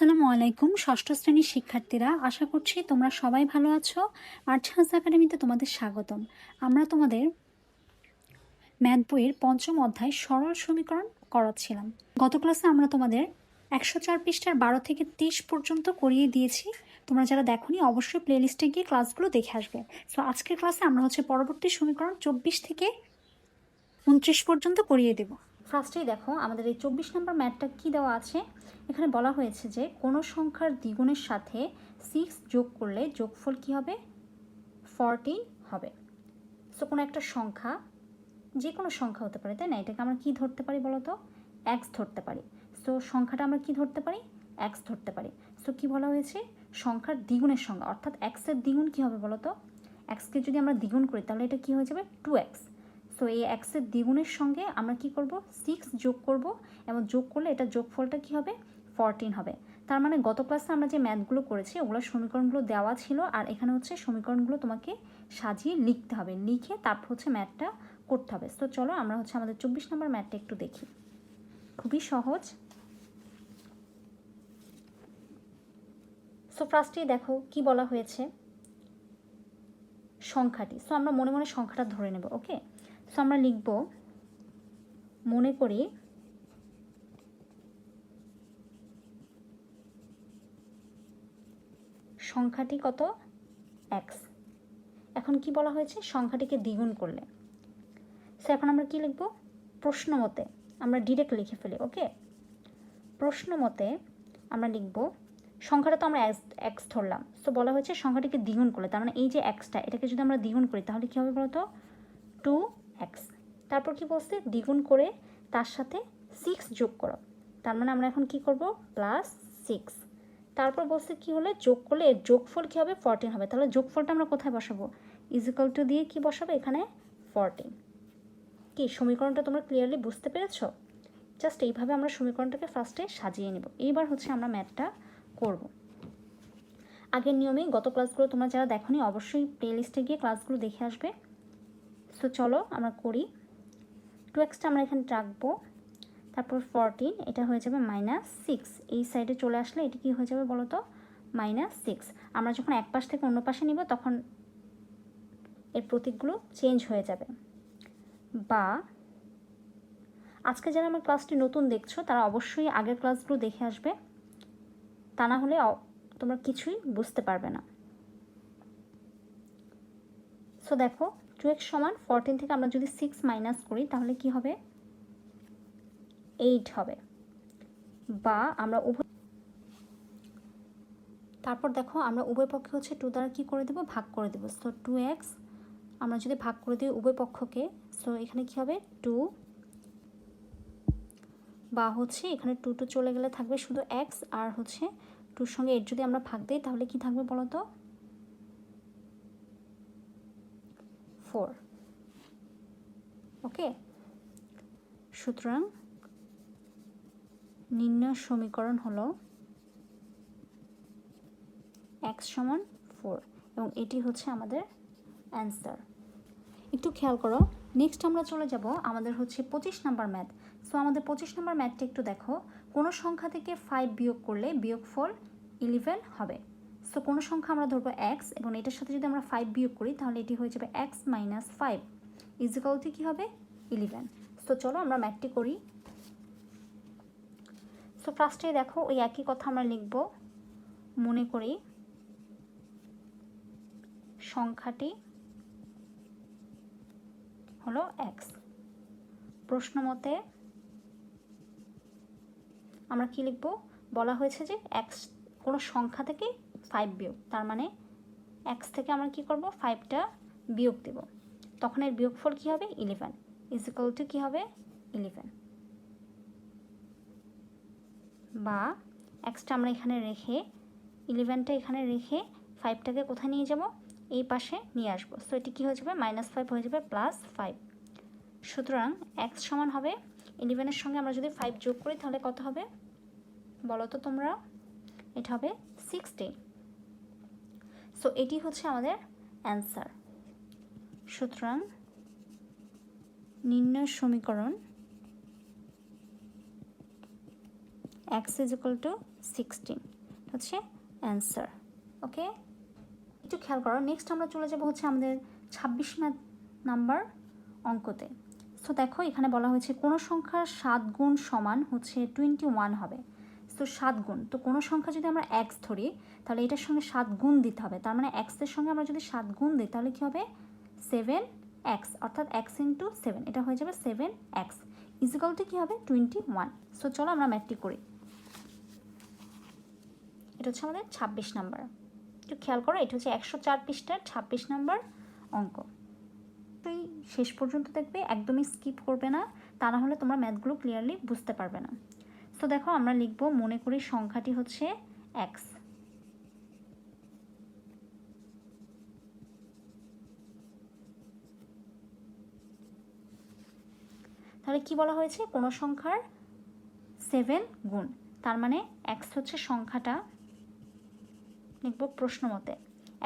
আসসালামু আলাইকুম, ষষ্ঠ শ্রেণির শিক্ষার্থীরা। আশা করছি তোমরা সবাই ভালো আছো। আর্টস একাডেমিতে তোমাদের স্বাগতম। আমরা তোমাদের ম্যাথ বইয়ের পঞ্চম অধ্যায় সরল সমীকরণ করাচ্ছিলাম। গত ক্লাসে আমরা তোমাদের একশো চার পৃষ্ঠার বারো থেকে তেইশ পর্যন্ত করিয়ে দিয়েছি। তোমরা যারা দেখোনি, অবশ্যই প্লেলিস্টে গিয়ে ক্লাসগুলো দেখে আসবে। সো আজকের ক্লাসে আমরা হচ্ছে পরবর্তী সমীকরণ চব্বিশ থেকে উনত্রিশ পর্যন্ত করিয়ে দেব। ফার্স্টেই দেখো, আমাদের এই চব্বিশ নম্বর ম্যাথটা কী দেওয়া আছে? এখানে বলা হয়েছে যে কোনো সংখ্যার দ্বিগুণের সাথে সিক্স যোগ করলে যোগফল কী হবে? ফরটিন হবে। সো কোনো একটা সংখ্যা যে কোনো সংখ্যা হতে পারে, তাই না? এটাকে আমরা কী ধরতে পারি বলো তো এক্স ধরতে পারি। সো সংখ্যাটা আমরা কী ধরতে পারি? এক্স ধরতে পারি। সো কী বলা হয়েছে? সংখ্যার দ্বিগুণের সংখ্যা, অর্থাৎ এক্সের দ্বিগুণ কী হবে বলো তো এক্সকে যদি আমরা দ্বিগুণ করি, তাহলে এটা কী হয়ে যাবে? টু এক্স সো এই এক্সের দ্বিগুণের সঙ্গে আমরা কি করব? সিক্স যোগ করব। এবং যোগ করলে এটা যোগফলটা কি হবে? ফরটিন হবে। তার মানে গত ক্লাসে আমরা যে ম্যাথগুলো করেছি, ওগুলো সমীকরণগুলো দেওয়া ছিল আর এখানে হচ্ছে সমীকরণগুলো তোমাকে সাজিয়ে লিখতে হবে। লিখে তারপর হচ্ছে ম্যাথটা করতে হবে। তো চলো আমরা হচ্ছে আমাদের চব্বিশ নম্বর ম্যাথটা একটু দেখি। খুবই সহজ। সো ফার্স্টেই দেখো কি বলা হয়েছে? সংখ্যাটি। সো আমরা মনে মনে সংখ্যাটা ধরে নেব ওকে সো আমরা লিখব, মনে করি, সংখ্যাটি কত? এক্স এখন কি বলা হয়েছে? সংখ্যাটিকে দ্বিগুণ করলে। সো এখন আমরা কি লিখব? প্রশ্ন মতে। আমরা ডিরেক্ট লিখে ফেলি ওকে প্রশ্ন মতে আমরা লিখব, সংখ্যাটা তো আমরা এক্স ধরলাম। সো বলা হয়েছে সংখ্যাটিকে দ্বিগুণ করলে। তার মানে এই যে এক্সটা এটাকে যদি আমরা দ্বিগুণ করি, তাহলে কী হবে বলতো? টু এক্স তারপর কি বলছে? দ্বিগুণ করে তার সাথে সিক্স যোগ করো। তার মানে আমরা এখন কি করব? প্লাস সিক্স তারপর বলছে কি হলে? যোগ করলে এর যোগফল কী হবে? ফরটিন হবে। তাহলে যোগফলটা আমরা কোথায় বসাবো? ইজিক্যাল টু দিয়ে কি বসাবো? এখানে ফরটিন কি, সমীকরণটা তোমরা ক্লিয়ারলি বুঝতে পেরেছ? জাস্ট এইভাবে আমরা সমীকরণটাকে ফার্স্টে সাজিয়ে নেব। এইবার হচ্ছে আমরা ম্যাথটা করব। আগের নিয়মে গত ক্লাসগুলো তোমরা যারা দেখোনি, অবশ্যই প্লে লিস্টে গিয়ে ক্লাসগুলো দেখে আসবে। সো চলো আমরা করি। টু এক্সটা আমরা এখানে রাখব। তারপর ফরটিন এটা হয়ে যাবে মাইনাস সিক্স এই সাইডে চলে আসলে এটি কী হয়ে যাবে বলো তো মাইনাস সিক্স আমরা যখন এক পাশ থেকে অন্য পাশে নিব, তখন এর প্রতীকগুলো চেঞ্জ হয়ে যাবে। বা আজকে যারা আমার ক্লাসটি নতুন দেখছ, তারা অবশ্যই আগের ক্লাসগুলো দেখে আসবে। তা না হলে তোমরা কিছুই বুঝতে পারবে না। সো দেখো টু এক্স সমান ফোরটিন থেকে আমরা যদি সিক্স মাইনাস করি, তাহলে কি হবে? এইট হবে। বা আমরা উভয় তারপর দেখো, আমরা উভয় পক্ষে হচ্ছে টু দ্বারা কী করে দেবো? ভাগ করে দেবো। সো টু এক্স আমরা যদি ভাগ করে দিই উভয় পক্ষকে সো এখানে কি হবে? টু বা হচ্ছে এখানে টু টু চলে গেলে থাকবে শুধু এক্স আর হচ্ছে টুর সঙ্গে এর যদি আমরা ভাগ দিই, তাহলে কি থাকবে বলো তো ফোর ওকে সুতরাং নির্ণয় সমীকরণ হলো এক্স সমান ফোর এবং এটি হচ্ছে আমাদের অ্যান্সার একটু খেয়াল করো নেক্সট আমরা চলে যাব আমাদের হচ্ছে পঁচিশ নাম্বার ম্যাথ সো আমাদের পঁচিশ নাম্বার ম্যাথটা একটু দেখো। কোনো সংখ্যা থেকে ফাইভ বিয়োগ করলে বিয়োগফল ইলেভেন হবে। সো কোনো সংখ্যা আমরা ধরবো এক্স এবং এটার সাথে যদি আমরা ফাইভ বিয়োগ করি, তাহলে এটি হয়ে যাবে X minus five is equal to কী হবে? ইলেভেন সো চলো আমরা ম্যাথটি করি। সো ফার্স্টে দেখো ওই একই কথা আমরা লিখব। মনে করি সংখ্যাটি হলো এক্স প্রশ্ন মতে আমরা কি লিখব? বলা হয়েছে যে এক্স কোনো সংখ্যা থেকে ফাইভ বিয়োগ। তার মানে এক্স থেকে আমরা কি করব? ফাইভটা বিয়োগ দেব। তখন এর বিয়োগফল কী হবে? ইলেভেন ইজিক্যাল টু কী হবে? ইলেভেন বা এক্সটা আমরা এখানে রেখে ইলেভেনটা এখানে রেখে ফাইভটাকে কোথায় নিয়ে যাব? এই পাশে নিয়ে আসব। সো এটি কী হয়ে যাবে? মাইনাস ফাইভ হয়ে যাবে প্লাস ফাইভ সুতরাং এক্স সমান হবে ইলেভেনের সঙ্গে আমরা যদি ফাইভ যোগ করি, তাহলে কত হবে? বলো তো তোমরা। এটা হবে সিক্সটি সো এটি হচ্ছে আমাদের অ্যান্সার সুতরাং নির্ণয় সমীকরণ X is equal to sixteen হচ্ছে অ্যান্সার ওকে একটু খেয়াল করো নেক্সট আমরা চলে যাব হচ্ছে আমাদের ছাব্বিশ নাম্বার অঙ্কতে। সো দেখো এখানে বলা হয়েছে কোনো সংখ্যার সাত গুণ সমান হচ্ছে টোয়েন্টি ওয়ান হবে। তো সাত গুণ। তো কোনো সংখ্যা যদি আমরা এক্স ধরি, তাহলে এটার সঙ্গে সাত গুণ দিতে হবে। তার মানে এক্সের সঙ্গে আমরা যদি সাত গুণ দিই, তাহলে কী হবে? সেভেন এক্স অর্থাৎ এক্স ইন্টু সেভেন এটা হয়ে যাবে সেভেন এক্স ইজিকালটি কী হবে? টোয়েন্টি ওয়ান সো চলো আমরা ম্যাথটি করি। এটা হচ্ছে আমাদের ছাব্বিশ নাম্বার একটু খেয়াল করো, এটা হচ্ছে একশো চার পৃষ্ঠার ছাব্বিশ নাম্বার অঙ্ক। তুই শেষ পর্যন্ত দেখবে, একদমই স্কিপ করবে না। তা না হলে তোমরা ম্যাথগুলো ক্লিয়ারলি বুঝতে পারবে না। তো দেখো আমরা লিখব, মনে করি সংখ্যাটি হচ্ছে এক্স তাহলে কি বলা হয়েছে? কোনো সংখ্যার সেভেন গুণ। তার মানে এক্স হচ্ছে সংখ্যাটা, লিখব প্রশ্ন মতে।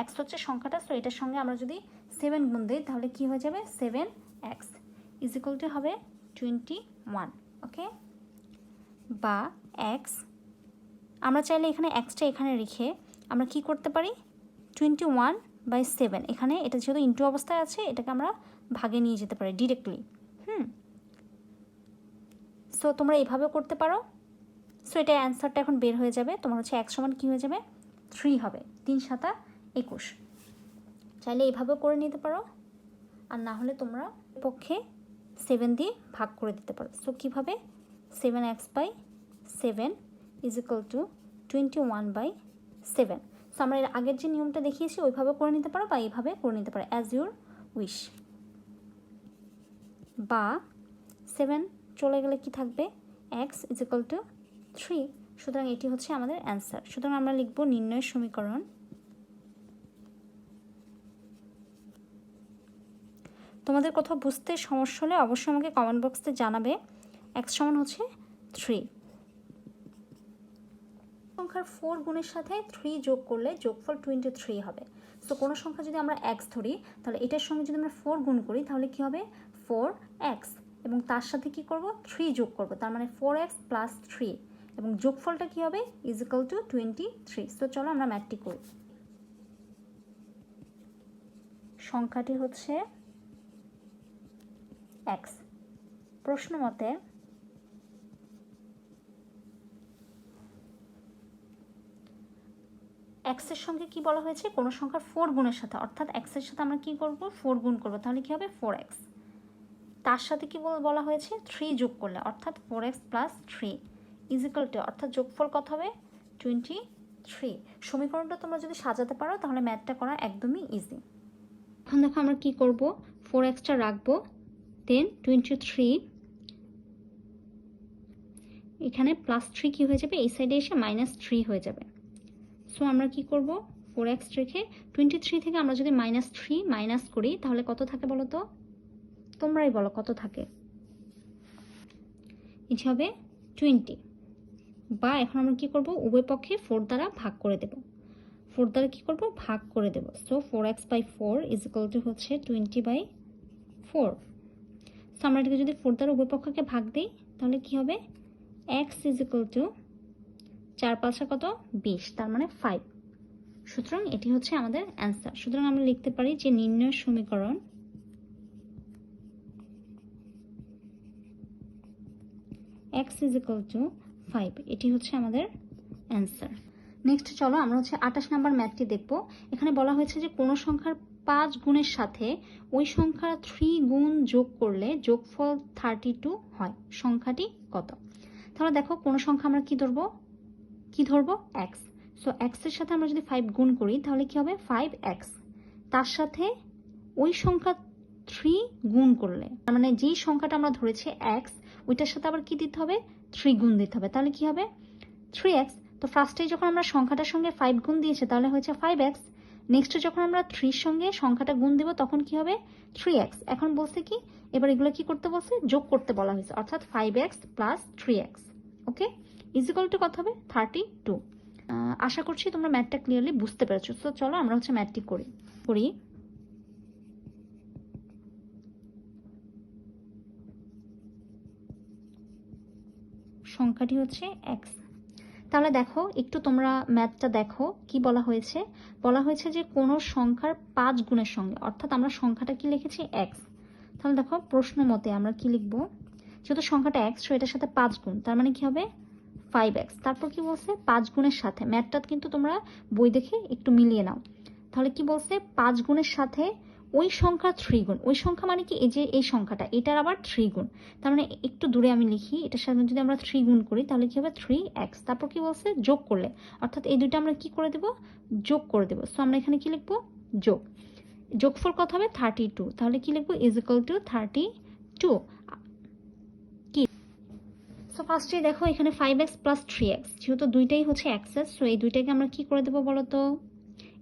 এক্স হচ্ছে সংখ্যাটা সো এটার সঙ্গে আমরা যদি সেভেন গুণ দিই, তাহলে কি হয়ে যাবে? সেভেন এক্স ইজিকলটি হবে টোয়েন্টি ওয়ান ওকে বা এক্স, আমরা চাইলে এখানে এক্সটা এখানে রেখে আমরা কি করতে পারি? Twenty one by seven. এখানে এটা যেহেতু ইন্টু অবস্থায় আছে, এটাকে আমরা ভাগে নিয়ে যেতে পারি ডিরেক্টলি হুম? সো তোমরা এইভাবেও করতে পারো। সো এটা অ্যান্সারটা এখন বের হয়ে যাবে। তোমার হচ্ছে এক সমান কী হয়ে যাবে? থ্রি হবে। তিন সাতা একুশ। চাইলে এইভাবেও করে নিতে পারো। আর না হলে তোমরা পক্ষে সেভেন দিয়ে ভাগ করে দিতে পারো। সো কীভাবে? Seven X by seven is equal to twenty one by seven so আমরা এর আগের যে নিয়মটা দেখিয়েছি, ওইভাবে করে নিতে পারো বা এইভাবে করে নিতে পারো অ্যাজ ইউর উইশ বা সেভেন চলে গেলে কি থাকবে? X is equal to three সুতরাং এটি হচ্ছে আমাদের অ্যান্সার সুতরাং আমরা লিখব নির্ণয়ের সমীকরণ তোমাদের কোথাও বুঝতে সমস্যা হলে অবশ্যই আমাকে কমেন্ট বক্সে জানাবে। এক্স সমান হচ্ছে থ্রি। সংখ্যার ফোর গুণের সাথে থ্রি যোগ করলে যোগফল টোয়েন্টি থ্রি হবে। তো কোনো সংখ্যা যদি আমরা এক্স ধরি, তাহলে এটার সঙ্গে যদি আমরা ফোর গুণ করি, তাহলে কি হবে? ফোর এক্স এবং তার সাথে কি করব? থ্রি যোগ করব। তার মানে ফোর এক্স প্লাস থ্রি এবং যোগফলটা কী হবে? ইজিক্যাল টু টোয়েন্টি থ্রি তো চলো আমরা ম্যাথটি করি। সংখ্যাটি হচ্ছে এক্স প্রশ্ন মতে এক্সের সঙ্গে কি বলা হয়েছে? কোনো সংখ্যার ফোর গুণের সাথে। অর্থাৎ এক্সের সাথে আমরা কি করব? ফোর গুণ করব। তাহলে কি হবে? ফোর এক্স তার সাথে কি বলা হয়েছে? থ্রি যোগ করলে। অর্থাৎ four X plus three is equal to অর্থাৎ যোগফল কত হবে? টোয়েন্টি থ্রি সমীকরণটা তোমরা যদি সাজাতে পারো, তাহলে ম্যাথটা করা একদমই ইজি এখন দেখো আমরা কি করব? ফোর এক্সটা রাখব। দেন টোয়েন্টি থ্রি এখানে প্লাস থ্রি কী হয়ে যাবে? এই সাইডে এসে মাইনাস থ্রি হয়ে যাবে। সো আমরা কি করব? ফোর এক্স রেখে টোয়েন্টি থ্রি থেকে আমরা যদি মাইনাস থ্রি মাইনাস করি, তাহলে কত থাকে বলো তো? তোমরাই বলো কত থাকে। এটি হবে টোয়েন্টি বা এখন আমরা কি করব? উভয় পক্ষে ফোর দ্বারা ভাগ করে দেব। ফোর দ্বারা কি করব? ভাগ করে দেব। So four X by four is equal to হচ্ছে টোয়েন্টি বাই ফোর সো আমরা এটাকে যদি ফোর দ্বারা উভয় পক্ষকে ভাগ দিই, তাহলে কি হবে? এক্স ইজ ইকাল টু চার পাঁচা কত? বিশ, তার মানে ফাইভ সুতরাং এটি হচ্ছে আমাদের অ্যান্সার সুতরাং আমরা লিখতে পারি যে নির্ণয় সমীকরণ X is equal to five এটি হচ্ছে আমাদের অ্যান্সার নেক্সট চলো আমরা হচ্ছে আঠাশ নাম্বার ম্যাথটি দেখব। এখানে বলা হয়েছে যে কোনো সংখ্যার পাঁচ গুণের সাথে ওই সংখ্যার থ্রি গুণ যোগ করলে যোগফল থার্টি টু হয়। সংখ্যাটি কত? তাহলে দেখো, কোনো সংখ্যা আমরা কি ধরবো? কি ধরবো? এক্স সো এক্সের সাথে আমরা যদি ফাইভ গুণ করি, তাহলে কি হবে? ফাইভ এক্স তার সাথে ওই সংখ্যা থ্রি গুণ করলে, তার মানে যেই সংখ্যাটা আমরা ধরেছি এক্স ওইটার সাথে আবার কি দিতে হবে? থ্রি গুণ দিতে হবে। তাহলে কি হবে? থ্রি এক্স তো ফার্স্টে যখন আমরা সংখ্যাটার সঙ্গে ফাইভ গুণ দিয়েছে, তাহলে হয়েছে ফাইভ এক্স নেক্সটে যখন আমরা থ্রির সঙ্গে সংখ্যাটা গুণ দেবো, তখন কি হবে? থ্রি এক্স এখন বলছে কি? এবার এগুলো কি করতে বলছে? যোগ করতে বলা হয়েছে। অর্থাৎ five X plus three X okay is equal to কত হবে? থার্টি টু আশা করছি তোমরা ম্যাথটা ক্লিয়ারলি বুঝতে পেরেছ। তো চলো আমরা হচ্ছে ম্যাথটি করি। করি। সংখ্যাটি হচ্ছে এক্স তাহলে দেখো, একটু তোমরা ম্যাথটা দেখো, কি বলা হয়েছে? বলা হয়েছে যে কোনো সংখ্যার পাঁচ গুণের সঙ্গে, অর্থাৎ আমরা সংখ্যাটা কি লিখেছি? এক্স তাহলে দেখো, প্রশ্ন মতে আমরা কি লিখব? যেহেতু সংখ্যাটা এক্স এটার সাথে পাঁচ গুণ, তার মানে কি হবে? ফাইভ এক্স তারপর কি বলছে? পাঁচ গুণের সাথে। ম্যাথটা কিন্তু তোমরা বই দেখে একটু মিলিয়ে নাও। তাহলে কি বলছে? পাঁচ গুণের সাথে ওই সংখ্যা থ্রি গুণ। ওই সংখ্যা মানে কি? এই যে এই সংখ্যাটা, এটার আবার থ্রি গুণ। তার মানে একটু দূরে আমি লিখি, এটার সাথে যদি আমরা থ্রি গুণ করি, তাহলে কি হবে? থ্রি এক্স তারপর কি বলছে? যোগ করলে। অর্থাৎ এই দুইটা আমরা কি করে দেব? যোগ করে দেবো। সো আমরা এখানে কি লিখব? যোগ। যোগফল কত হবে? থার্টি টু তাহলে কি লিখব? Is equal to thirty two so ফার্স্টে দেখো, এখানে five X plus three X যেহেতু দুইটাই হচ্ছে অ্যাক্সেস সো এই দুইটাকে আমরা কি করে দেবো বলো তো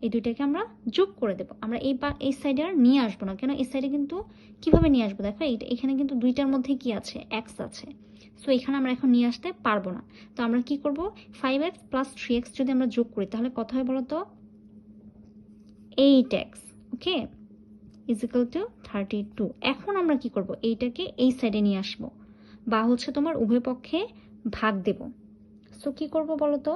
এই দুইটাকে আমরা যোগ করে দেবো। আমরা এই পা, এই সাইডে আর নিয়ে আসব না। কেন? এই সাইডে কিন্তু কীভাবে নিয়ে আসব? দেখো এইটা এখানে কিন্তু দুইটার মধ্যে কি আছে? এক্স আছে। সো এখানে আমরা এখন নিয়ে আসতে পারব না। তো আমরা কি করব? Five X plus three X যদি আমরা যোগ করি, তাহলে কত হয় বলো তো eight X okay is equal to thirty two এখন আমরা কি করব? এইটাকে এই সাইডে নিয়ে আসব। বা হচ্ছে তোমার উভয় পক্ষে ভাগ দেব। সো কি করব বলো তো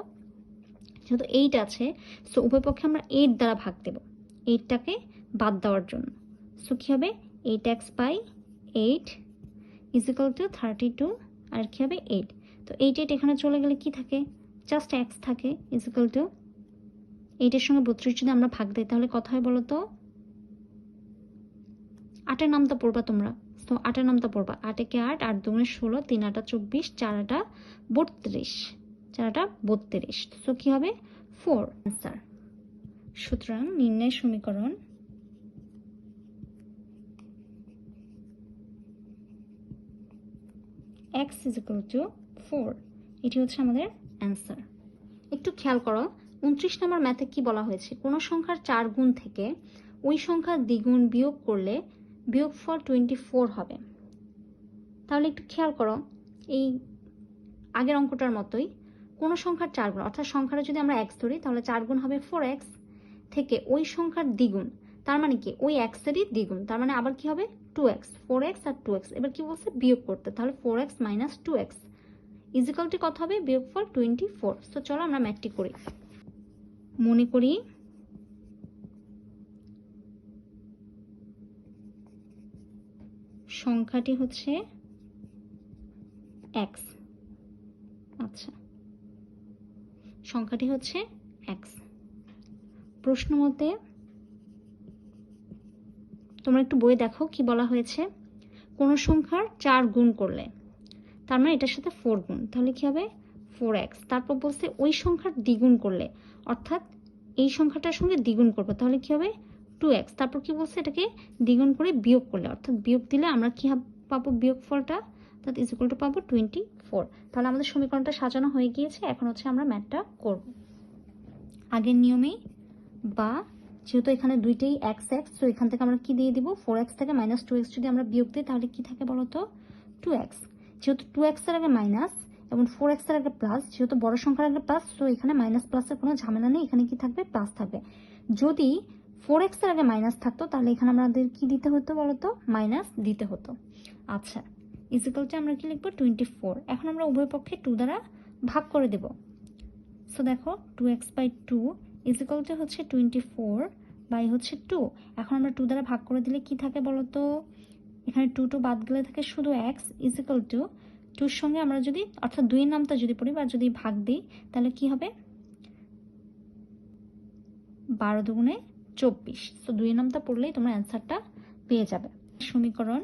যেহেতু এইট আছে সো উভয় পক্ষে আমরা এইট দ্বারা ভাগ দেব। এইটটাকে বাদ দেওয়ার জন্য। সো কী হবে? Eight X by eight is equal to thirty two আর কী হবে? এইট তো এইট এইট এখানে চলে গেলে কি থাকে? জাস্ট এক্স থাকে ইজিক্যাল টু এইটের সঙ্গে বত্রিশ যদি আমরা ভাগ দিই, তাহলে কথা হয় বলো তো আটের নামটা পড়বা তোমরা। তো আটের নামটা পড়বা। আট একে আট আট দুগুণে ষোলো, তিন আটা চব্বিশ, চার আটা বত্রিশ চারটা বত্রিশ। তো কি হবে? ফোর অ্যান্সার সুতরাং নির্ণয় সমীকরণ X is equal to four এটি হচ্ছে আমাদের অ্যান্সার একটু খেয়াল করো, উনত্রিশ নম্বর ম্যাথে কি বলা হয়েছে? কোনো সংখ্যার চার গুণ থেকে ওই সংখ্যার দ্বিগুণ বিয়োগ করলে বিয়োগফল টোয়েন্টি ফোর হবে। তাহলে একটু খেয়াল করো, এই আগের অঙ্কটার মতোই কোনো সংখ্যার চার গুণ, অর্থাৎ সংখ্যাটা যদি আমরা এক্স ধরি, তাহলে চার গুণ হবে ফোর এক্স থেকে ওই সংখ্যার দ্বিগুণ, তার মানে কি? ওই এক্সেরই দ্বিগুণ, তার মানে আবার কি হবে? টু এক্স ফোর এক্স আর টু এক্স এবার কি বলছে? বিয়োগ করতে, তাহলে four X minus two X ইজিক্যালটি কত হবে? বিয়োগফল টোয়েন্টি ফোর তো চলো আমরা ম্যাথটি করি। মনে করি সংখ্যাটি হচ্ছে এক্স আচ্ছা। সংখ্যাটি হচ্ছে এক্স প্রশ্ন মতে তোমরা একটু বই দেখো কি বলা হয়েছে। কোনো সংখ্যার চার গুণ করলে, তার মানে এটার সাথে ফোর গুণ, তাহলে কি হবে? ফোর এক্স তারপর বলছে ওই সংখ্যার দ্বিগুণ করলে, অর্থাৎ এই সংখ্যাটার সঙ্গে দ্বিগুণ করব, তাহলে কি হবে? টু এক্স তারপর কি বলছে? এটাকে দ্বিগুণ করে বিয়োগ করলে, অর্থাৎ বিয়োগ দিলে আমরা কি পাবো বিয়োগ ফলটা অর্থাৎ ইজ ইকুয়াল টু পাবো টোয়েন্টি ফোর তাহলে আমাদের সমীকরণটা সাজানো হয়ে গিয়েছে, এখন হচ্ছে আমরা ম্যাথটা করব। আগের নিয়মেই বা যেহেতু এখানে দুইটাই এক্স এক্স তো এখান থেকে আমরা কি দিয়ে দিব? ফোর এক্স থেকে মাইনাস টু এক্স যদি আমরা বিয়োগ দিই, তাহলে কি থাকে বলো তো টু এক্স যেহেতু টু এক্সের আগে মাইনাস এবং ফোর এক্সের আগে প্লাস যেহেতু বড় সংখ্যার আগে প্লাস তো এখানে মাইনাস প্লাসের কোনো ঝামেলা নেই, এখানে কি থাকবে? প্লাস থাকবে। যদি ফোর এক্সের আগে মাইনাস থাকতো, তাহলে এখানে আমাদের কি দিতে হতো বলো তো মাইনাস দিতে হতো। আচ্ছা ইজিক্যালটা আমরা কি লিখব? টোয়েন্টি ফোর এখন আমরা উভয় পক্ষে টু দ্বারা ভাগ করে দেব। সো দেখো টু এক্স বাই টু ইজিক্যালটা হচ্ছে টোয়েন্টি ফোর বাই হচ্ছে টু এখন আমরা টু দ্বারা ভাগ করে দিলে কি থাকে বলো তো এখানে টু টু বাদ গেলে থাকে শুধু এক্স ইজিক্যাল টু টুর সঙ্গে আমরা যদি, অর্থাৎ দুইয়ের নামটা যদি পড়ি বা যদি ভাগ দিই, তাহলে কি হবে? বারো দুগুণে চব্বিশ। তো দুই নামটা পড়লেই তোমার অ্যান্সারটা পেয়ে যাবে। সমীকরণ?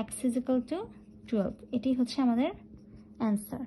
এক্স ইজিক্যাল টু টুয়েলভ এটি হচ্ছে আমাদের অ্যান্সার